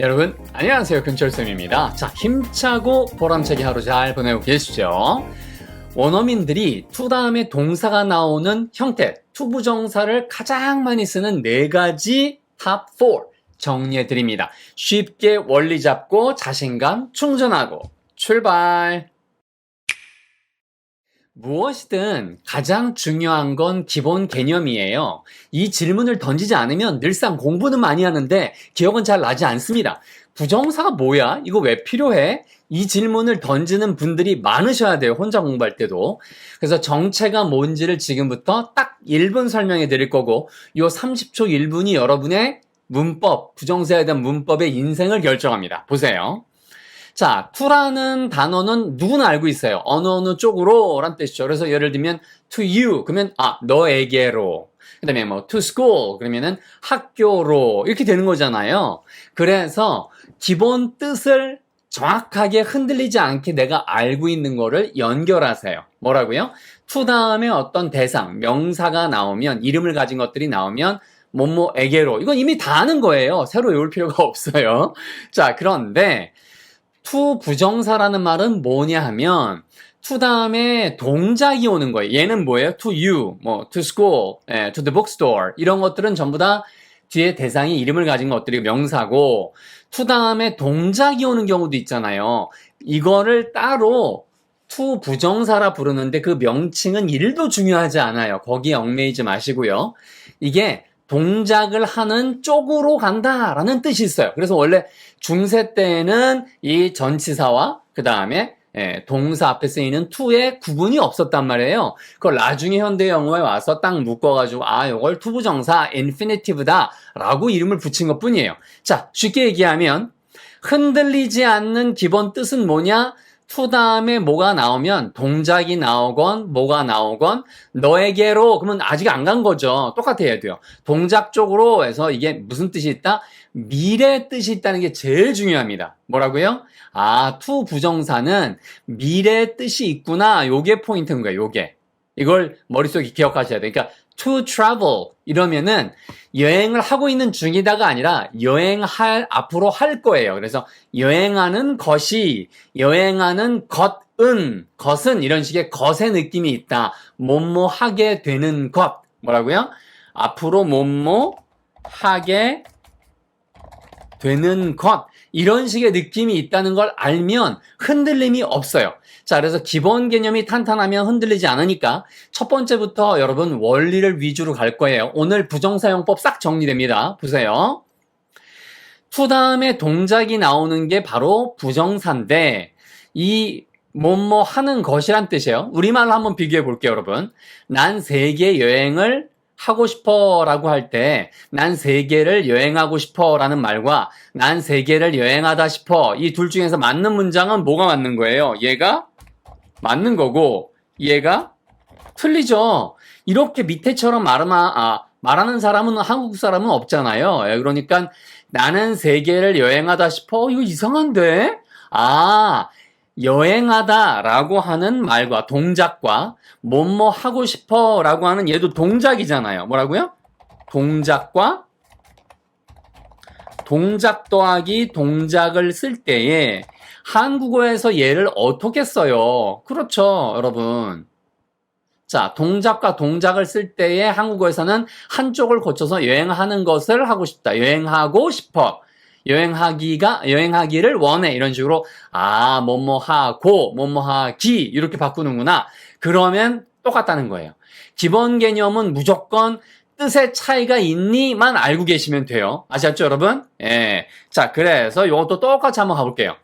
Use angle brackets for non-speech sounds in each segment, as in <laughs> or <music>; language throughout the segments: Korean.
여러분 안녕하세요. 근철쌤입니다. 자 힘차고 보람차게 하루 잘 보내고 계시죠 원어민들이 to 다음에 동사가 나오는 형태 to 부정사를 가장 많이 쓰는 네 가지 탑4 정리해 드립니다. 쉽게 원리 잡고 자신감 충전하고 출발 무엇이든 가장 중요한 건 기본 개념이에요. 이 질문을 던지지 않으면 늘상 공부는 많이 하는데 기억은 잘 나지 않습니다. 부정사가 뭐야? 이거 왜 필요해? 이 질문을 던지는 분들이 많으셔야 돼요. 혼자 공부할 때도. 그래서 정체가 뭔지를 지금부터 딱 1분 설명해 드릴 거고, 요 30초 1분이 여러분의 문법, 부정사에 대한 문법의 인생을 결정합니다. 보세요. 자, to라는 단어는 누구나 알고 있어요. 어느 어느 쪽으로 란 뜻이죠. 그래서 예를 들면 to you 그러면 아, 너에게로. 그다음에 뭐 to school 그러면은 학교로 이렇게 되는 거잖아요. 그래서 기본 뜻을 정확하게 흔들리지 않게 내가 알고 있는 거를 연결하세요. 뭐라고요? to 다음에 어떤 대상, 명사가 나오면 이름을 가진 것들이 나오면 뭐뭐에게로 이건 이미 다 아는 거예요. 새로 외울 필요가 <laughs> 없어요. 자, 그런데 to 부정사라는 말은 뭐냐 하면 to 다음에 동작이 오는 거예요. 얘는 뭐예요? to you, 뭐 to school, 예, to the bookstore 이런 것들은 전부 다 뒤에 대상이 이름을 가진 것들이 명사고 to 다음에 동작이 오는 경우도 있잖아요. 이거를 따로 to 부정사라 부르는데 그 명칭은 1도 중요하지 않아요. 거기에 얽매이지 마시고요. 이게 동작을 하는 쪽으로 간다라는 뜻이 있어요. 그래서 원래 중세 때는 이 전치사와 그 다음에 예, 동사 앞에 쓰이는 to의 구분이 없었단 말이에요. 그걸 나중에 현대 영어에 와서 딱 묶어가지고 아 이걸 투부정사 infinitive다 라고 이름을 붙인 것 뿐이에요. 자 쉽게 얘기하면 흔들리지 않는 기본 뜻은 뭐냐? To 다음에 뭐가 나오면 동작이 나오건 뭐가 나오건 너에게로 그러면 아직 안 간 거죠. 똑같아야 돼요. 동작 쪽으로 해서 이게 무슨 뜻이 있다? 미래 뜻이 있다는 게 제일 중요합니다. 뭐라고요? 아, to 부정사는 미래 뜻이 있구나. 요게 포인트인 거예요. 요게. 이걸 머릿속에 기억하셔야 돼요. 그러니까 to travel 이러면은 여행을 하고 있는 중이다가 아니라 여행할 앞으로 할 거예요. 그래서 여행하는 것이 여행하는 것은 것은 이런 식의 것의 느낌이 있다. 뭐뭐 하게 되는 것 뭐라고요? 앞으로 뭐뭐 하게 되는 것 이런 식의 느낌이 있다는 걸 알면 흔들림이 없어요. 자, 그래서 기본 개념이 탄탄하면 흔들리지 않으니까 첫 번째부터 여러분 원리를 위주로 갈 거예요. 오늘 부정사용법 싹 정리됩니다. 보세요. to 다음에 동작이 나오는 게 바로 부정사인데 이 뭐뭐 하는 것이란 뜻이에요. 우리말로 한번 비교해 볼게요, 여러분. 난 세계 여행을 하고 싶어 라고 할 때, 난 세계를 여행하고 싶어 라는 말과 난 세계를 여행하다 싶어 이 둘 중에서 맞는 문장은 뭐가 맞는 거예요? 얘가 맞는 거고, 얘가 틀리죠. 이렇게 밑에처럼 말하마, 아, 말하는 사람은 한국 사람은 없잖아요. 예, 그러니까 나는 세계를 여행하다 싶어? 이거 이상한데? 아, 여행하다 라고 하는 말과 동작과 뭐뭐 하고 싶어 라고 하는 얘도 동작이잖아요. 뭐라고요? 동작과 동작 더하기 동작을 쓸 때에 한국어에서 얘를 어떻게 써요? 그렇죠, 여러분. 자, 동작과 동작을 쓸 때에 한국어에서는 한쪽을 거쳐서 여행하는 것을 하고 싶다. 여행하고 싶어. 여행하기가 여행하기를 원해 이런 식으로 아 뭐뭐 하고 뭐뭐 하기 이렇게 바꾸는구나 그러면 똑같다는 거예요 기본 개념은 무조건 뜻의 차이가 있니만 알고 계시면 돼요 아셨죠 여러분 예 자 그래서 이것도 똑같이 한번 가볼게요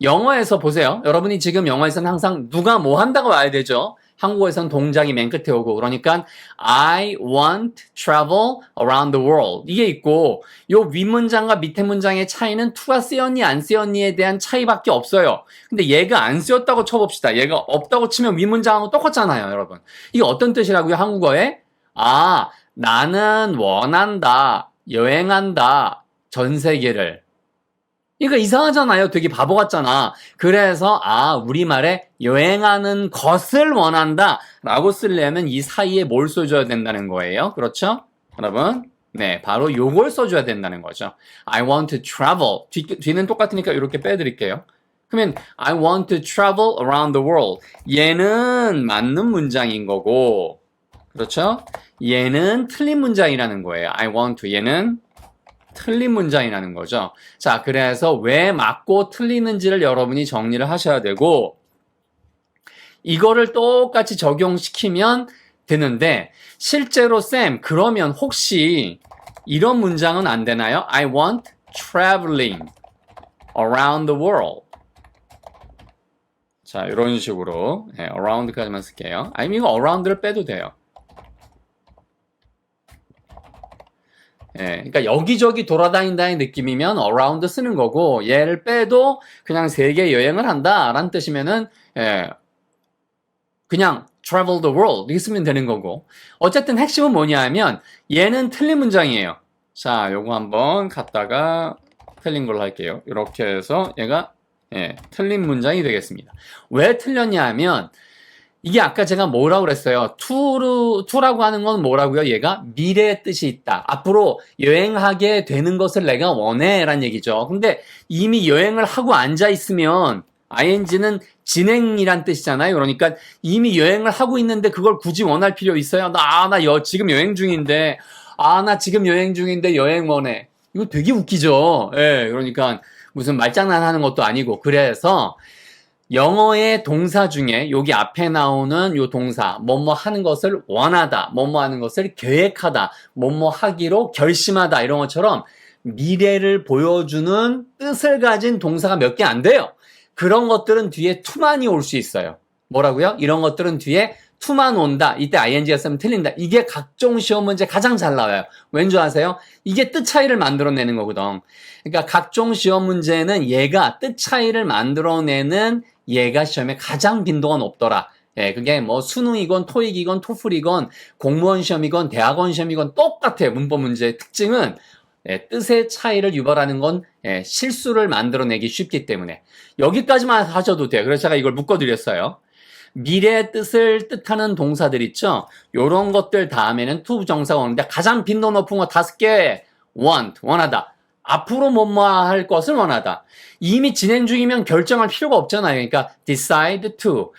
영어에서 보세요 여러분이 지금 영어에서는 항상 누가 뭐 한다고 와야 되죠 한국어에서는 동작이 맨 끝에 오고 그러니까 I want travel around the world 이게 있고 요 윗문장과 밑에 문장의 차이는 to가 쓰였니 안 쓰였니에 대한 차이밖에 없어요. 근데 얘가 안 쓰였다고 쳐봅시다. 얘가 없다고 치면 윗문장하고 똑같잖아요, 여러분. 이게 어떤 뜻이라고요, 한국어에? 아, 나는 원한다, 여행한다, 전 세계를. 이거 이상하잖아요. 되게 바보 같잖아. 그래서 아 우리말에 여행하는 것을 원한다 라고 쓰려면 이 사이에 뭘 써줘야 된다는 거예요. 그렇죠? 여러분 네, 바로 요걸 써줘야 된다는 거죠. I want to travel. 뒤, 뒤는 똑같으니까 이렇게 빼드릴게요. 그러면 I want to travel around the world. 얘는 맞는 문장인 거고, 그렇죠? 얘는 틀린 문장이라는 거예요. I want to. 얘는 틀린 문장이라는 거죠. 자, 그래서 왜 맞고 틀리는지를 여러분이 정리를 하셔야 되고, 이거를 똑같이 적용시키면 되는데, 실제로 쌤, 그러면 혹시 이런 문장은 안 되나요? I want traveling around the world. 자, 이런 식으로 네, around까지만 쓸게요. 아니면 이거 around를 빼도 돼요. 예, 그러니까 여기저기 돌아다닌다는 느낌이면 around 쓰는 거고 얘를 빼도 그냥 세계 여행을 한다라는 뜻이면은 예, 그냥 travel the world 이렇게 쓰면 되는 거고 어쨌든 핵심은 뭐냐면 얘는 틀린 문장이에요. 자, 요거 한번 갖다가 틀린 걸로 할게요. 이렇게 해서 얘가 예, 틀린 문장이 되겠습니다. 왜 틀렸냐 하면 이게 아까 제가 뭐라고 그랬어요? 투루, 투라고 하는 건 뭐라고요? 얘가 미래의 뜻이 있다. 앞으로 여행하게 되는 것을 내가 원해. 라는 얘기죠. 근데 이미 여행을 하고 앉아 있으면 ing는 진행이란 뜻이잖아요. 그러니까 이미 여행을 하고 있는데 그걸 굳이 원할 필요 있어요? 나, 나 여, 지금 여행 중인데, 아, 나 지금 여행 중인데 여행 원해. 이거 되게 웃기죠. 예, 그러니까 무슨 말장난 하는 것도 아니고. 그래서 영어의 동사 중에 여기 앞에 나오는 요 동사 뭐뭐 하는 것을 원하다, 뭐뭐 하는 것을 계획하다, 뭐뭐 하기로 결심하다 이런 것처럼 미래를 보여주는 뜻을 가진 동사가 몇 개 안 돼요. 그런 것들은 뒤에 투만이 올 수 있어요. 뭐라고요? 이런 것들은 뒤에 투만 온다. 이때 ing가 쓰면 틀린다. 이게 각종 시험 문제 가장 잘 나와요. 왠지 아세요? 이게 뜻 차이를 만들어내는 거거든. 그러니까 각종 시험 문제는 얘가 뜻 차이를 만들어내는 얘가 시험에 가장 빈도가 높더라. 예, 그게 뭐 수능이건 토익이건 토플이건 공무원 시험이건 대학원 시험이건 똑같아요. 문법 문제의 특징은 예, 뜻의 차이를 유발하는 건 예, 실수를 만들어내기 쉽기 때문에 여기까지만 하셔도 돼요. 그래서 제가 이걸 묶어드렸어요. 미래의 뜻을 뜻하는 동사들 있죠? 요런 것들 다음에는 to 정사가 오는데 가장 빈도 높은 거 다섯 개 want, 원하다. 앞으로 뭐뭐 할 것을 원하다. 이미 진행 중이면 결정할 필요가 없잖아요. 그러니까 decide to.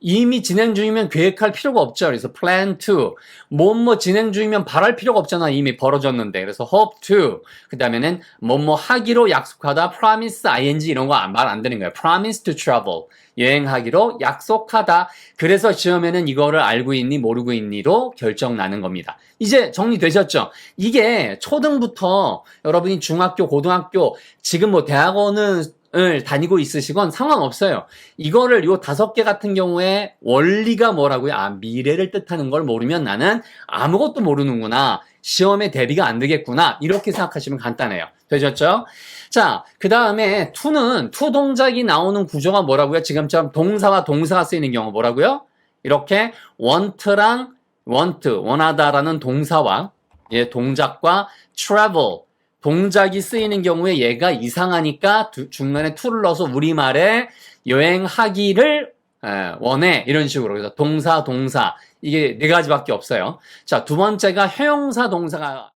이미 진행 중이면 계획할 필요가 없죠. 그래서 plan to. 뭐뭐 진행 중이면 바랄 필요가 없잖아. 이미 벌어졌는데. 그래서 hope to. 그 다음에는 뭐뭐 하기로 약속하다. promise ing 이런 거 말 안 되는 거예요. promise to travel. 여행하기로 약속하다. 그래서 시험에는 이거를 알고 있니 모르고 있니로 결정 나는 겁니다. 이제 정리되셨죠? 이게 초등부터 여러분이 중학교, 고등학교, 지금 뭐 대학원은 을 다니고 있으시건 상관없어요. 이거를 요 다섯 개 같은 경우에 원리가 뭐라고요? 아, 미래를 뜻하는 걸 모르면 나는 아무것도 모르는구나. 시험에 대비가 안 되겠구나. 이렇게 생각하시면 간단해요. 되셨죠? 자, 그 다음에 to는 to 동작이 나오는 구조가 뭐라고요? 지금처럼 동사와 동사가 쓰이는 경우 뭐라고요? 이렇게 want랑 want, 원하다라는 동사와 예, 동작과 travel, 동작이 쓰이는 경우에 얘가 이상하니까 두- 중간에 to를 넣어서 우리말에 여행하기를 에, 원해 이런 식으로 그래서 동사 동사 이게 네 가지밖에 없어요. 자 두 번째가 형용사 동사가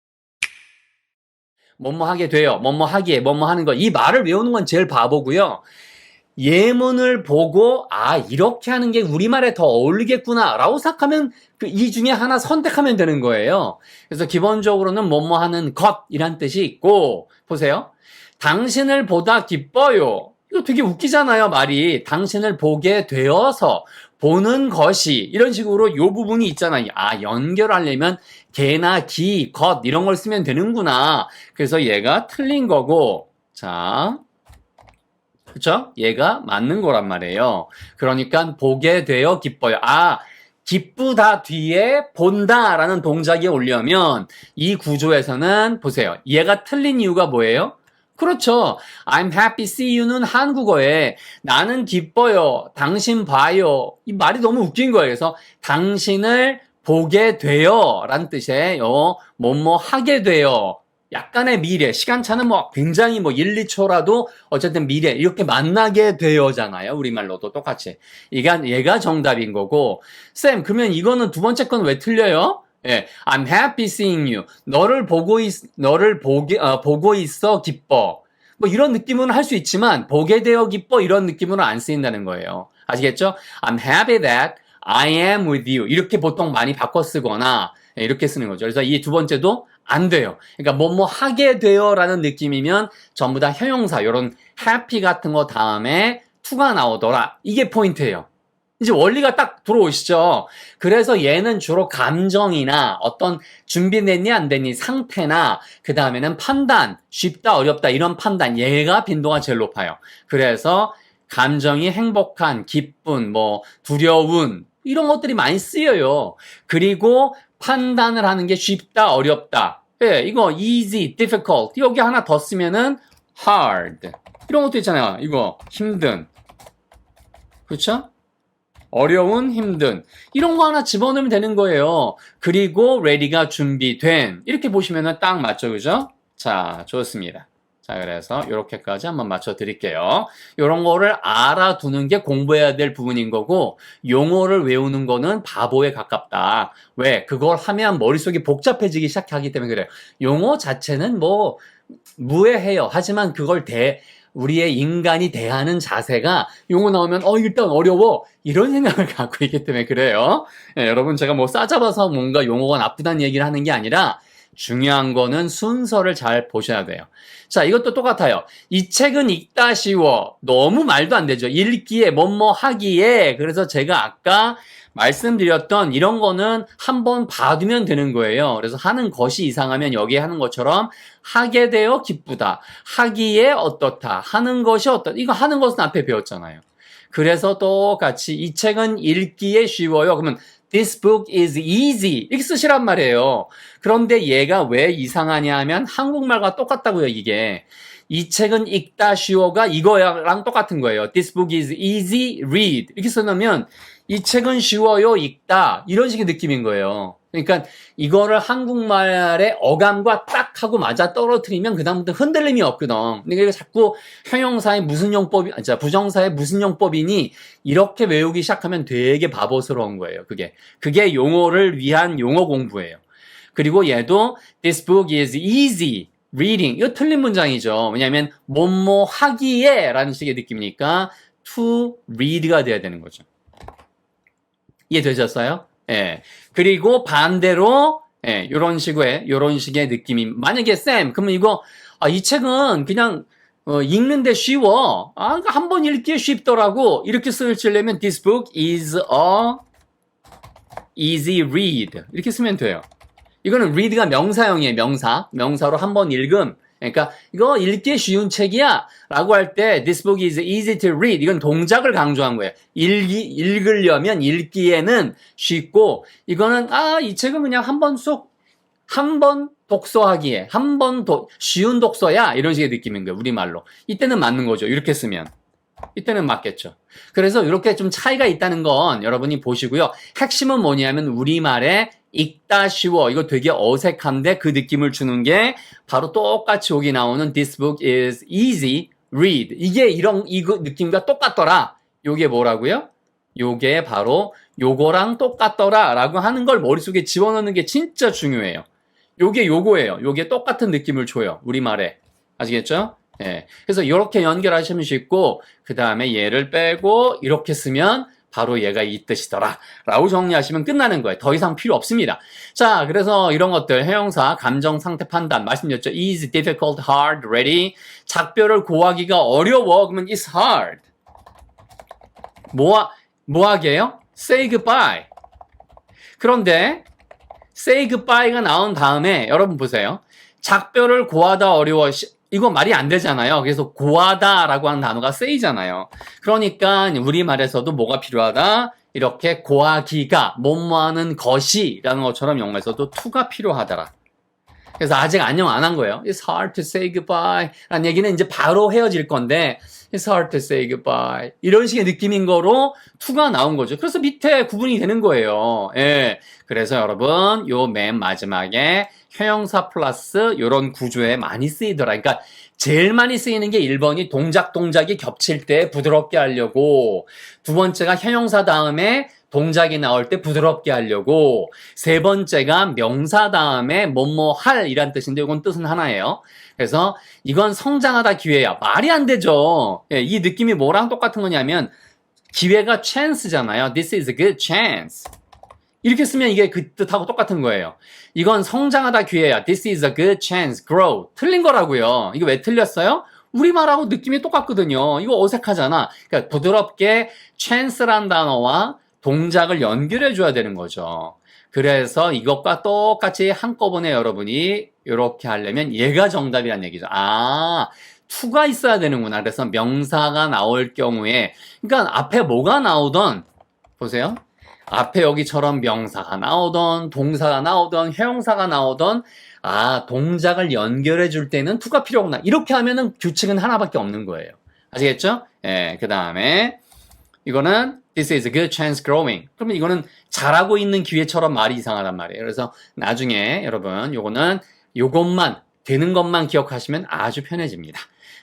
뭐뭐 하게 돼요. 뭐뭐 하기에 뭐뭐 하는 거 이 말을 외우는 건 제일 바보고요. 예문을 보고 아 이렇게 하는 게 우리말에 더 어울리겠구나 라고 생각하면 그 이 중에 하나 선택하면 되는 거예요. 그래서 기본적으로는 뭐뭐 하는 것이란 뜻이 있고 보세요. 당신을 보다 기뻐요. 이거 되게 웃기잖아요, 말이. 당신을 보게 되어서 보는 것이 이런 식으로 요 부분이 있잖아요. 아, 연결하려면 개나 기, 것 이런 걸 쓰면 되는구나. 그래서 얘가 틀린 거고. 자, 그쵸? 얘가 맞는 거란 말이에요. 그러니까 보게 되어 기뻐요. 아, 기쁘다 뒤에 본다라는 동작이 오려면 이 구조에서는 보세요. 얘가 틀린 이유가 뭐예요? 그렇죠. I'm happy see you는 한국어에 나는 기뻐요. 당신 봐요. 이 말이 너무 웃긴 거예요. 그래서 당신을 보게 돼요. 라는 뜻이에요. 뭐뭐 하게 돼요. 약간의 미래, 시간차는 뭐 굉장히 뭐 1, 2초라도 어쨌든 미래, 이렇게 만나게 되어잖아요. 우리말로도 똑같이. 얘가, 얘가 정답인 거고. 쌤, 그러면 이거는 두 번째 건 왜 틀려요? 예, I'm happy seeing you. 너를 보고 있, 너를 보기, 어, 보고 있어 기뻐. 뭐 이런 느낌은 할 수 있지만 보게 되어 기뻐 이런 느낌으로 안 쓰인다는 거예요. 아시겠죠? I'm happy that I am with you. 이렇게 보통 많이 바꿔 쓰거나 예, 이렇게 쓰는 거죠. 그래서 이 두 번째도 안 돼요. 그러니까 뭐뭐 하게 돼요라는 느낌이면 전부 다 형용사 이런 happy 같은 거 다음에 to가 나오더라. 이게 포인트예요. 이제 원리가 딱 들어오시죠. 그래서 얘는 주로 감정이나 어떤 준비됐니 안 됐니 상태나 그 다음에는 판단 쉽다 어렵다 이런 판단 얘가 빈도가 제일 높아요. 그래서 감정이 행복한 기쁜 뭐 두려운 이런 것들이 많이 쓰여요. 그리고 판단을 하는 게 쉽다 어렵다. 예, 이거 easy, difficult 여기 하나 더 쓰면은 hard 이런 것도 있잖아요. 이거 힘든 그렇죠? 어려운, 힘든 이런 거 하나 집어넣으면 되는 거예요. 그리고 ready가 준비된 이렇게 보시면은 딱 맞죠, 그죠? 자, 좋습니다. 자, 그래서 이렇게까지 한번 맞춰 드릴게요. 이런 거를 알아두는 게 공부해야 될 부분인 거고 용어를 외우는 거는 바보에 가깝다. 왜? 그걸 하면 머릿속이 복잡해지기 시작하기 때문에 그래요. 용어 자체는 뭐 무해해요. 하지만 그걸 대 우리의 인간이 대하는 자세가 용어 나오면 어 일단 어려워 이런 생각을 <laughs> 갖고 있기 때문에 그래요. 예, 여러분 제가 뭐 싸잡아서 뭔가 용어가 나쁘다는 얘기를 하는 게 아니라 중요한 거는 순서를 잘 보셔야 돼요. 자, 이것도 똑같아요. 이 책은 읽다 쉬워. 너무 말도 안 되죠. 읽기에, 뭐뭐 하기에. 그래서 제가 아까 말씀드렸던 이런 거는 한번 봐두면 되는 거예요. 그래서 하는 것이 이상하면 여기에 하는 것처럼 하게 되어 기쁘다. 하기에 어떻다. 하는 것이 어떻다. 이거 하는 것은 앞에 배웠잖아요. 그래서 똑같이 이 책은 읽기에 쉬워요. 그러면 This book is easy. 이렇게 쓰시란 말이에요. 그런데 얘가 왜 이상하냐 하면 한국말과 똑같다고요, 이게. 이 책은 읽다 쉬워가 이거랑 똑같은 거예요. This book is easy read. 이렇게 써놓으면 이 책은 쉬워요, 읽다. 이런 식의 느낌인 거예요. 그러니까 이거를 한국말의 어감과 딱 하고 맞아 떨어뜨리면 그다음부터 흔들림이 없거든. 그러니까 자꾸 형용사의 무슨 용법이, 아, 자, 부정사의 무슨 용법이니 이렇게 외우기 시작하면 되게 바보스러운 거예요. 그게. 그게 용어를 위한 용어 공부예요. 그리고 얘도 this book is easy reading. 이거 틀린 문장이죠. 왜냐하면 뭐뭐 하기에 라는 식의 느낌이니까 to read가 돼야 되는 거죠. 이해되셨어요? 예. 그리고 반대로 예, 요런 식의 요런 식의 느낌이 만약에 쌤 그러면 이거 아, 이 책은 그냥 어, 읽는데 쉬워. 아, 한 번 읽기에 쉽더라고. 이렇게 쓰려면 this book is a easy read. 이렇게 쓰면 돼요. 이거는 read가 명사형이에요. 명사. 명사로 한 번 읽음. 그러니까 이거 읽기 쉬운 책이야 라고 할 때 this book is easy to read 이건 동작을 강조한 거예요. 읽기, 읽으려면 읽기에는 쉽고 이거는 아 이 책은 그냥 한 번 쏙 한 번 독서하기에 한 번 쉬운 독서야 이런 식의 느낌인 거예요. 우리말로. 이때는 맞는 거죠. 이렇게 쓰면. 이때는 맞겠죠. 그래서 이렇게 좀 차이가 있다는 건 여러분이 보시고요. 핵심은 뭐냐면 우리말에 읽다 쉬워. 이거 되게 어색한데 그 느낌을 주는 게 바로 똑같이 여기 나오는 This book is easy read. 이게 이런 이 느낌과 똑같더라. 요게 뭐라고요? 요게 바로 요거랑 똑같더라 라고 하는 걸 머릿속에 집어넣는 게 진짜 중요해요. 요게 요거예요. 요게 똑같은 느낌을 줘요. 우리말에. 아시겠죠? 예. 그래서 이렇게 연결하시면 쉽고 그 다음에 얘를 빼고 이렇게 쓰면 바로 얘가 이 뜻이더라. 라고 정리하시면 끝나는 거예요. 더 이상 필요 없습니다. 자, 그래서 이런 것들, 해용사, 감정, 상태 판단, 말씀드렸죠. is, difficult, hard, ready. 작별을 고하기가 어려워. 그러면 is hard. 뭐, 뭐 하게요? say goodbye. 그런데, say goodbye가 나온 다음에, 여러분 보세요. 작별을 고하다 어려워. 이거 말이 안 되잖아요. 그래서 고하다라고 하는 단어가 say잖아요. 그러니까 우리말에서도 뭐가 필요하다? 이렇게 고하기가 뭐뭐하는 것이라는 것처럼 영어에서도 to가 필요하더라. 그래서 아직 안녕 안 한 거예요. It's hard to say goodbye. 라는 얘기는 이제 바로 헤어질 건데 It's hard to say goodbye. 이런 식의 느낌인 거로 to가 나온 거죠. 그래서 밑에 구분이 되는 거예요. 예. 그래서 여러분 요 맨 마지막에 형용사 플러스 이런 구조에 많이 쓰이더라. 그러니까 제일 많이 쓰이는 게 1번이 동작 동작이 겹칠 때 부드럽게 하려고 두 번째가 형용사 다음에 동작이 나올 때 부드럽게 하려고 세 번째가 명사 다음에 뭐뭐 할 이란 뜻인데 이건 뜻은 하나예요. 그래서 이건 성장하다 기회야. 말이 안 되죠. 예, 이 느낌이 뭐랑 똑같은 거냐면 기회가 chance잖아요. This is a good chance. 이렇게 쓰면 이게 그 뜻하고 똑같은 거예요. 이건 성장하다 기회야. This is a good chance. Grow. 틀린 거라고요. 이거 왜 틀렸어요? 우리말하고 느낌이 똑같거든요. 이거 어색하잖아. 그러니까 부드럽게 chance란 단어와 동작을 연결해 줘야 되는 거죠. 그래서 이것과 똑같이 한꺼번에 여러분이 이렇게 하려면 얘가 정답이란 얘기죠. 아, to가 있어야 되는구나. 그래서 명사가 나올 경우에, 그러니까 앞에 뭐가 나오던, 보세요. 앞에 여기처럼 명사가 나오던, 동사가 나오던, 형용사가 나오던, 아, 동작을 연결해 줄 때는 to가 필요하구나. 이렇게 하면은 규칙은 하나밖에 없는 거예요. 아시겠죠? 예, 그 다음에, 이거는 This is a good chance growing. 그러면 이거는 잘하고 있는 기회처럼 말이 이상하단 말이에요. 그래서 나중에 여러분 요거는 요것만 되는 것만 기억하시면 아주 편해집니다.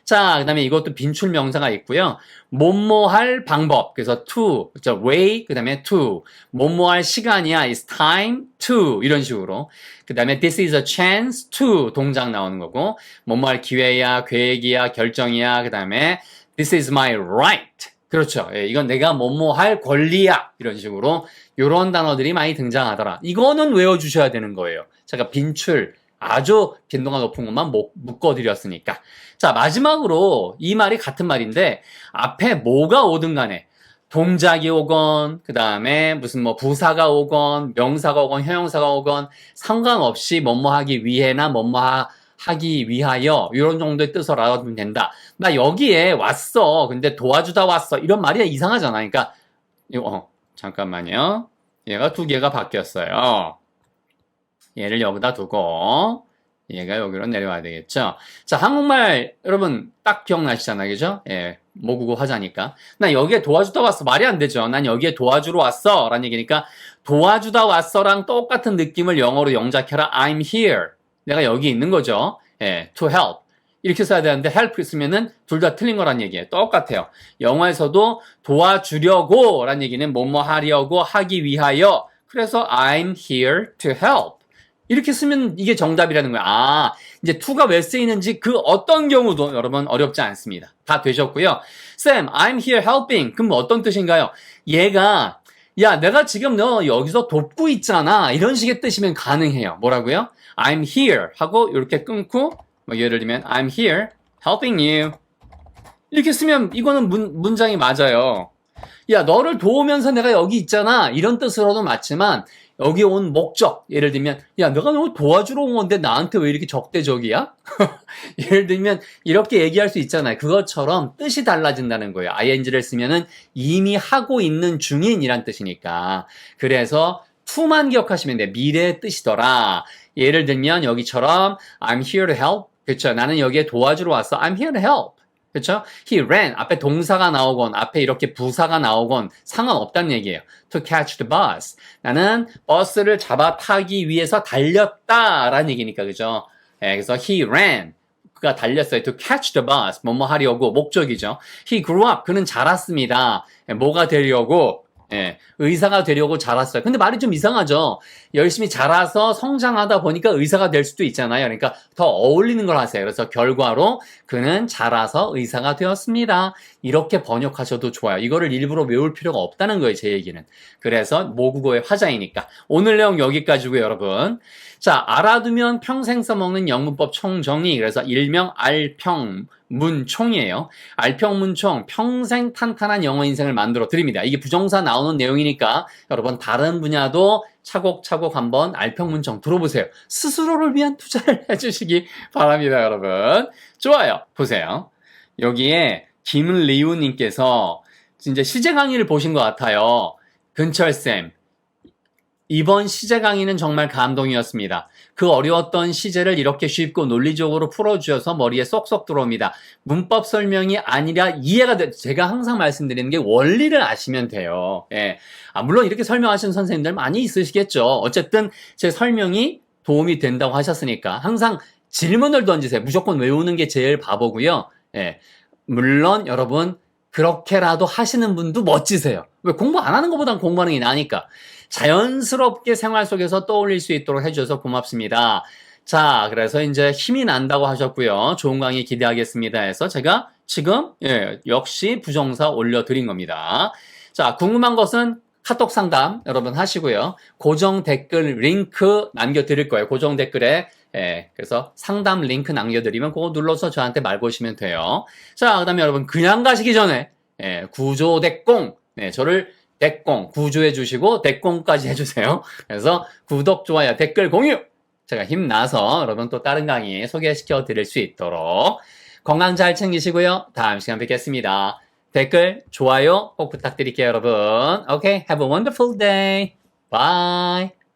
자, 그 다음에 이것도 빈출 명사가 있고요. 뭐뭐 할 방법. 그래서 to, 그죠? way, 그 다음에 to. 뭐뭐 할 시간이야. is time to. 이런 식으로. 그 다음에 this is a chance to. 동작 나오는 거고. 뭐뭐 할 기회야, 계획이야, 결정이야. 그 다음에 this is my right. 그렇죠. 예, 이건 내가 뭐뭐 할 권리야. 이런 식으로. 요런 단어들이 많이 등장하더라. 이거는 외워주셔야 되는 거예요. 제가 빈출, 아주 빈도가 높은 것만 묶어드렸으니까. 자, 마지막으로 이 말이 같은 말인데, 앞에 뭐가 오든 간에, 동작이 오건, 그 다음에 무슨 뭐 부사가 오건, 명사가 오건, 형용사가 오건, 상관없이 뭐뭐 하기 위해나 뭐뭐 하, 하기 위하여, 이런 정도의 뜻을 알아두면 된다. 나 여기에 왔어. 근데 도와주다 왔어. 이런 말이 이상하잖아. 그러니까, 어, 잠깐만요. 얘가 두 개가 바뀌었어요. 얘를 여기다 두고 얘가 여기로 내려와야 되겠죠. 자, 한국말 여러분 딱 기억나시잖아요. 그죠? 예. 모국어 화자니까. 나 여기에 도와주다 왔어. 말이 안 되죠. 난 여기에 도와주러 왔어. 라는 얘기니까 도와주다 왔어랑 똑같은 느낌을 영어로 영작해라. I'm here. 내가 여기 있는 거죠. 예. to help. 이렇게 써야 되는데 help 쓰면은 둘 다 틀린 거란 얘기예요. 똑같아요. 영어에서도 도와주려고 라는 얘기는 뭐뭐 하려고 하기 위하여 그래서 I'm here to help. 이렇게 쓰면 이게 정답이라는 거야. 아, 이제 to가 왜 쓰이는지 그 어떤 경우도 여러분 어렵지 않습니다. 다 되셨고요. Sam, I'm here helping. 그럼 어떤 뜻인가요? 얘가 야, 내가 지금 너 여기서 돕고 있잖아. 이런 식의 뜻이면 가능해요. 뭐라고요? I'm here 하고 이렇게 끊고 뭐 예를 들면 I'm here helping you. 이렇게 쓰면 이거는 문, 문장이 맞아요. 야, 너를 도우면서 내가 여기 있잖아. 이런 뜻으로도 맞지만 여기 온 목적 예를 들면 야 내가 너 도와주러 온 건데 나한테 왜 이렇게 적대적이야? <laughs> 예를 들면 이렇게 얘기할 수 있잖아요. 그것처럼 뜻이 달라진다는 거예요. ing를 쓰면은 이미 하고 있는 중인이란 뜻이니까 그래서 to만 기억하시면 돼. 미래의 뜻이더라. 예를 들면 여기처럼 I'm here to help. 그렇죠. 나는 여기에 도와주러 왔어. I'm here to help. 그렇죠? He ran 앞에 동사가 나오건 앞에 이렇게 부사가 나오건 상관없다는 얘기예요. To catch the bus. 나는 버스를 잡아 타기 위해서 달렸다라는 얘기니까 그죠? 예, 그래서 he ran 그가 달렸어요. To catch the bus. 뭐뭐 하려고 목적이죠. He grew up. 그는 자랐습니다. 예, 뭐가 되려고 예, 의사가 되려고 자랐어요. 근데 말이 좀 이상하죠. 열심히 자라서 성장하다 보니까 의사가 될 수도 있잖아요. 그러니까 더 어울리는 걸 하세요. 그래서 결과로 그는 자라서 의사가 되었습니다. 이렇게 번역하셔도 좋아요. 이거를 일부러 외울 필요가 없다는 거예요. 제 얘기는. 그래서 모국어의 화자이니까. 오늘 내용 여기까지고요, 여러분. 자, 알아두면 평생 써먹는 영문법 총정리. 그래서 일명 알평. 문총이에요. 알평문총 평생 탄탄한 영어 인생을 만들어 드립니다. 이게 부정사 나오는 내용이니까 여러분 다른 분야도 차곡차곡 한번 알평문총 들어보세요. 스스로를 위한 투자를 <laughs> 해주시기 바랍니다, 여러분. 좋아요. 보세요. 여기에 김리우님께서 진짜 시제 강의를 보신 것 같아요. 근철쌤. 이번 시제 강의는 정말 감동이었습니다. 그 어려웠던 시제를 이렇게 쉽고 논리적으로 풀어주셔서 머리에 쏙쏙 들어옵니다. 문법 설명이 아니라 이해가 돼. 제가 항상 말씀드리는 게 원리를 아시면 돼요. 예. 아, 물론 이렇게 설명하시는 선생님들 많이 있으시겠죠. 어쨌든 제 설명이 도움이 된다고 하셨으니까 항상 질문을 던지세요. 무조건 외우는 게 제일 바보고요. 예. 물론 여러분 그렇게라도 하시는 분도 멋지세요. 왜 공부 안 하는 것보단 공부하는 게 나으니까. 자연스럽게 생활 속에서 떠올릴 수 있도록 해주셔서 고맙습니다. 자, 그래서 이제 힘이 난다고 하셨고요. 좋은 강의 기대하겠습니다 해서 제가 지금, 예, 역시 부정사 올려드린 겁니다. 자, 궁금한 것은 카톡 상담 여러분 하시고요. 고정 댓글 링크 남겨드릴 거예요. 고정 댓글에 예, 그래서 상담 링크 남겨드리면 그거 눌러서 저한테 말 거시면 돼요. 자, 그 다음에 여러분 그냥 가시기 전에 예, 구조 대공 네, 저를 대공 구조해 주시고 대공까지 <laughs> 해주세요. 그래서 구독, 좋아요, 댓글 공유 제가 힘나서 여러분 또 다른 강의 소개시켜 드릴 수 있도록 건강 잘 챙기시고요. 다음 시간 뵙겠습니다. 댓글, 좋아요 꼭 부탁드릴게요, 여러분. Okay, have a wonderful day. Bye.